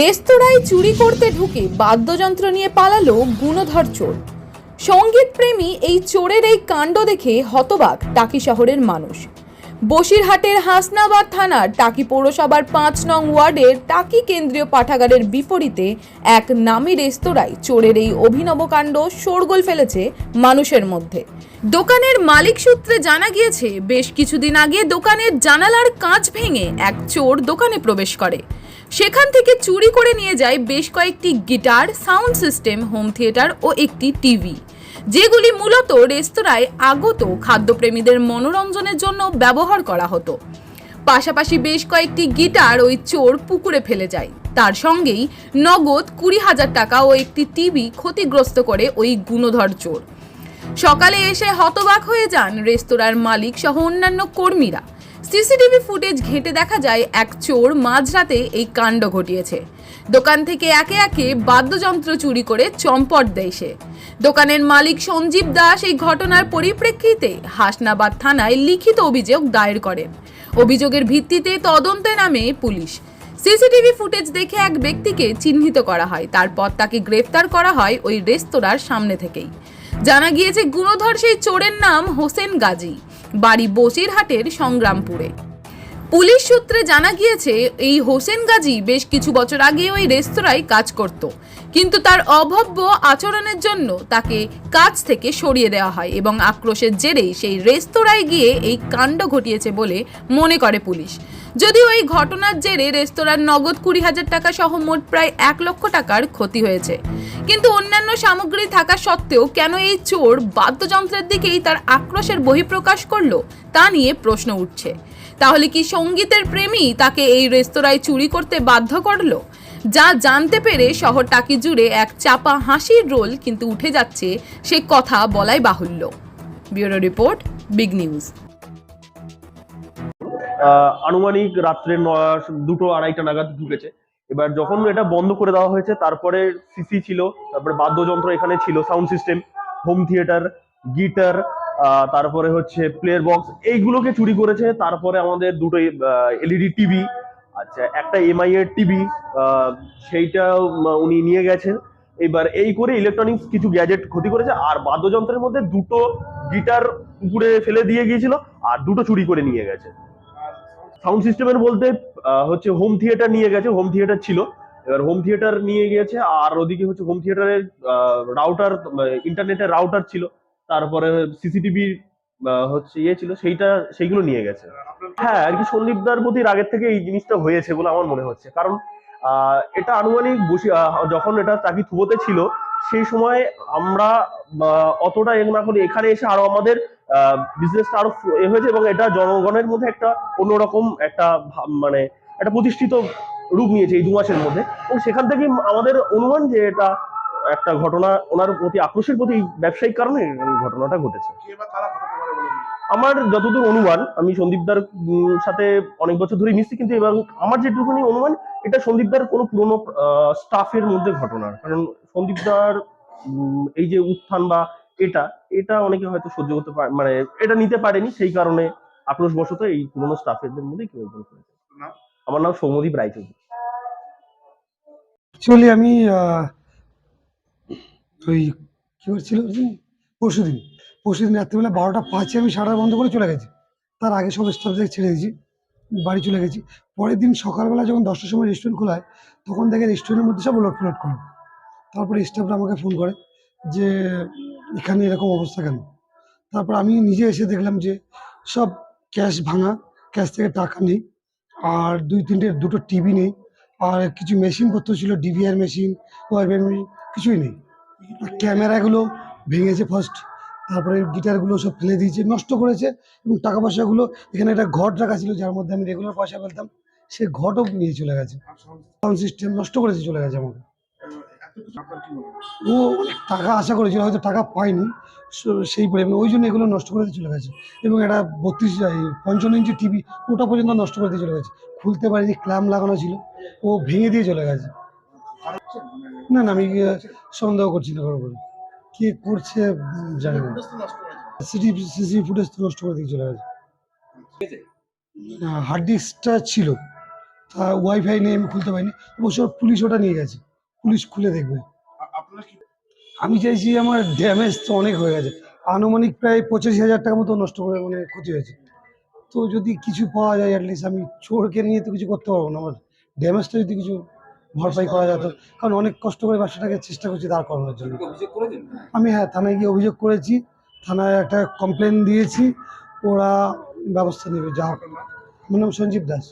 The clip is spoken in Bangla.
রেস্তোরাঁয় চুরি করতে ঢুকে বাদ্যযন্ত্র নিয়ে পালালো গুণধর চোর। সংগীত প্রেমী এই চোরের এই কাণ্ড দেখে হতবাক টাকি শহরের মানুষ। বসিরহাটের হাসনাবাদ থানার টাকি পৌরসভার পাঁচ নং ওয়ার্ডের টাকি কেন্দ্রীয় পাঠাগারের বিপরীতে এক নামী রেস্তোরাঁয় চোরের এই অভিনব কাণ্ড শোরগোল ফেলেছে মানুষের মধ্যে। দোকানের মালিক সূত্রে জানা গিয়েছে, বেশ কিছুদিন আগে দোকানের জানালার কাঁচ ভেঙে এক চোর দোকানে প্রবেশ করে। সেখান থেকে চুরি করে নিয়ে যায় বেশ কয়েকটি guitar, sound system, home theatre ও একটি টিভি, যেগুলি মূলত রেস্তোরাঁয় আগত খাদ্যপ্রেমীদের মনোরঞ্জনের জন্য ব্যবহার করা হতো। পাশাপাশি বেশ কয়েকটি গিটার ওই চোর পুকুরে ফেলে যায়। তার সঙ্গেই নগদ কুড়ি হাজার টাকা ও একটি টিভি ক্ষতিগ্রস্ত করে ওই গুণধর চোর। সকালে এসে হতবাক হয়ে যান রেস্তোরাঁর মালিক সহ অন্যান্য কর্মীরা। সিসিটিভি ফুটেজ ঘেঁটে দেখা যায় এক চোর মাঝরাতে এই কাণ্ড ঘটিয়েছে। দোকান থেকে একে একে বাদ্যযন্ত্র চুরি করে চম্পট দেয় সে। দোকানের মালিক সঞ্জীব দাস এই ঘটনার পরিপ্রেক্ষিতে হাসনাবাদ থানায় লিখিত অভিযোগ দায়ের করেন। অভিযোগের ভিত্তিতে তদন্তে নামে পুলিশ। সিসিটিভি ফুটেজ দেখে এক ব্যক্তিকে চিহ্নিত করা হয়। তারপর তাকে গ্রেফতার করা হয় ওই রেস্তোরাঁর সামনে থেকেই। জানা গিয়েছে, গুণধর সেই চোরের নাম হোসেন গাজী। বাড়ি বসিরহাটের সংগ্রামপুরে। পুলিশ সূত্রে জানা গিয়েছে, এই হোসেন গাজী বেশ কিছু বছর আগে ওই রেস্তোরাঁয় কাজ করত। কিন্তু তার অভব্য আচরণের জন্য তাকে কাজ থেকে সরিয়ে দেওয়া হয় এবং আক্রোশের জেরেই সেই রেস্তোরাঁয় গিয়ে এই কাণ্ড ঘটিয়েছে বলে মনে করে পুলিশ। যদিও এই ঘটনার জেরে রেস্তোরাঁর নগদ কুড়ি হাজার টাকা সহ মোট প্রায় এক লক্ষ টাকার ক্ষতি হয়েছে। কিন্তু অন্যান্য সামগ্রী থাকা সত্ত্বেও কেন এই চোর বাদ্যযন্ত্রের দিকেই তার আক্রোশের বহিঃপ্রকাশ করল, তা নিয়ে প্রশ্ন উঠছে। তাহলে কি সঙ্গীতের প্রেমী তাকে এই রেস্তোরাঁয় চুরি করতে বাধ্য করল? যা জানতে পেরে শহর টাকি জুড়ে এক চাপা হাসির রোল কিন্তু উঠে যাচ্ছে, সে কথা বলাই বাহুল্য। Bureau report, big news. আনুমানিক রাত্রে দুটো আড়াইটা নাগাদ ঢুকেছে। এবার যখন এটা বন্ধ করে দেওয়া হয়েছে তারপরে সিসি ছিল তারপরে বাদ্যযন্ত্র এখানে ছিল sound system home theatre guitar তারপরে হচ্ছে প্লেয়ার বক্স এইগুলোকে চুরি করেছে। তারপরে আমাদের দুটো এলইডি টিভি আচ্ছা একটা এমআই এর টিভি সেইটা উনি নিয়ে গেছেন। এবার এই করে ইলেকট্রনিক্স কিছু গ্যাজেট ক্ষতি করেছে আর বাদ্যযন্ত্রের মধ্যে দুটো গিটার পুকুরে ফেলে দিয়ে গিয়েছিল আর দুটো চুরি করে নিয়ে গেছে। সাউন্ড সিস্টেমের বলতে হচ্ছে হোম থিয়েটার নিয়ে গেছে হোম থিয়েটার ছিল। এবার হোম থিয়েটার নিয়ে গিয়েছে, আর ওদিকে হচ্ছে হোম থিয়েটারের রাউটার ইন্টারনেটের রাউটার ছিল। তারপরে সিসিটিভি হচ্ছে ইয়ে ছিল, সেইটা, সেইগুলো নিয়ে গেছে। হ্যাঁ আর কি সন্দীপদার প্রতি আগের থেকে এই জিনিসটা হয়েছে বলে আমার মনে হচ্ছে। কারণ এটা আনুমানিক বসি যখন এটা তাকি থুবোতে ছিল সেই সময় আমরা অতটা এ না করি এখানে এসে আরও আমাদের বিজনেসটা আরও এ হয়েছে এবং এটা জনগণের মধ্যে একটা অন্যরকম একটা মানে একটা প্রতিষ্ঠিত রূপ নিয়েছে এই দু মাসের মধ্যে। এবং সেখান থেকেই আমাদের অনুমান যে এটা একটা ঘটনা ওনার প্রতি আক্রোশের প্রতি ব্যবসায়িক কারণে ঘটনাটা ঘটেছে। আমার যতদূর অনুমান আমি সন্দীপদার সাথে অনেক বছর ধরে মিশছি কিন্তু এবং আমার যেটুকুনি অনুমান এটা সন্দীপদার কোনো পুরনো স্টাফের মধ্যে ঘটনা কারণ সন্দীপদার এই যে উত্থান বা এটা এটা অনেকে হয়তো সহ্য করতে পারে মানে এটা নিতে পারেনি সেই কারণে আক্রোশবশত এই পুরনো স্টাফের মধ্যে কেউ একজন করেছে আমার নাম সৌমদীপ রায়চৌধুরী। অ্যাকচুয়ালি আমি আহ, ওই কি হচ্ছিল পরশু দিন পরশু দিন রাত্রিবেলা বারোটা পাঁচে আমি সারা বন্ধ করে চলে গেছি। তার আগে সব স্টাফদের ছেড়ে দিয়েছি বাড়ি চলে গেছি। পরের দিন সকালবেলা যখন দশটার সময় রেস্টুরেন্ট খোলা হয় তখন দেখে রেস্টুরেন্টের মধ্যে সব লোট ফ্লোট করে। তারপরে স্টাফরা আমাকে ফোন করে যে, এখানে এরকম অবস্থা কেন? তারপর আমি নিজে এসে দেখলাম যে, সব ক্যাশ ভাঙা ক্যাশ থেকে টাকা নেই, আর দুই তিনটে, দুটো টিভি নেই, আর কিছু মেশিন পত্র ছিল ডিভিআর মেশিন ওয়ারবেন মেশিন কিছুই নেই। ক্যামেরাগুলো ভেঙেছে ফার্স্ট তারপরে গিটারগুলো সব ফেলে দিয়েছে, নষ্ট করেছে, এবং টাকা পয়সাগুলো এখানে একটা ঘট রাখা ছিল, যার মধ্যে আমি রেগুলার পয়সা ফেলতাম, সে ঘটও নিয়ে চলে গেছে। সাউন্ড সিস্টেম নষ্ট করেছে, চলে গেছে আমাকে। ও অনেক টাকা আশা করেছিল হয়তো টাকা পায়নি। সেই পরিমাণে ওই জন্য এগুলো নষ্ট করে দিয়ে চলে গেছে। এবং একটা বত্রিশ পঞ্চান্ন ইঞ্চি টিভি ওটা পর্যন্ত নষ্ট করে দিয়ে চলে গেছে। খুলতে পারিনি ক্ল্যাম লাগানো ছিল ও ভেঙে দিয়ে চলে গেছে। না না আমি সন্দেহ করছি না কারও উপরে। কে করছে জানি না। সিসি সিসি ফুটেজ তো নষ্ট করে দিয়ে চলে গেছে। হার্ড ডিস্কটা ছিল তা ওয়াইফাই নেই আমি খুলতে পারিনি। অবশ্য পুলিশ ওটা নিয়ে গেছে। পুলিশ খুলে দেখবে। আমি চাইছি আমার ড্যামেজ তো অনেক হয়ে গেছে। আনুমানিক প্রায় পঁচাশি হাজার টাকা মতো নষ্ট করে মানে ক্ষতি হয়েছে। তো যদি কিছু পাওয়া যায় অ্যাটলিস্ট আমি চোরকে নিয়ে তো কিছু করতে পারব না। আমার ড্যামেজটা যদি কিছু ভরপাই করা যেত কারণ অনেক কষ্ট করে ব্যবসাটাকে চেষ্টা করছি দাঁড় করানোর জন্য। আমি হ্যাঁ থানায় গিয়ে অভিযোগ করেছি। থানায় একটা কমপ্লেন দিয়েছি। ওরা ব্যবস্থা নেবে যা হোক। আমার নাম সঞ্জীব দাস।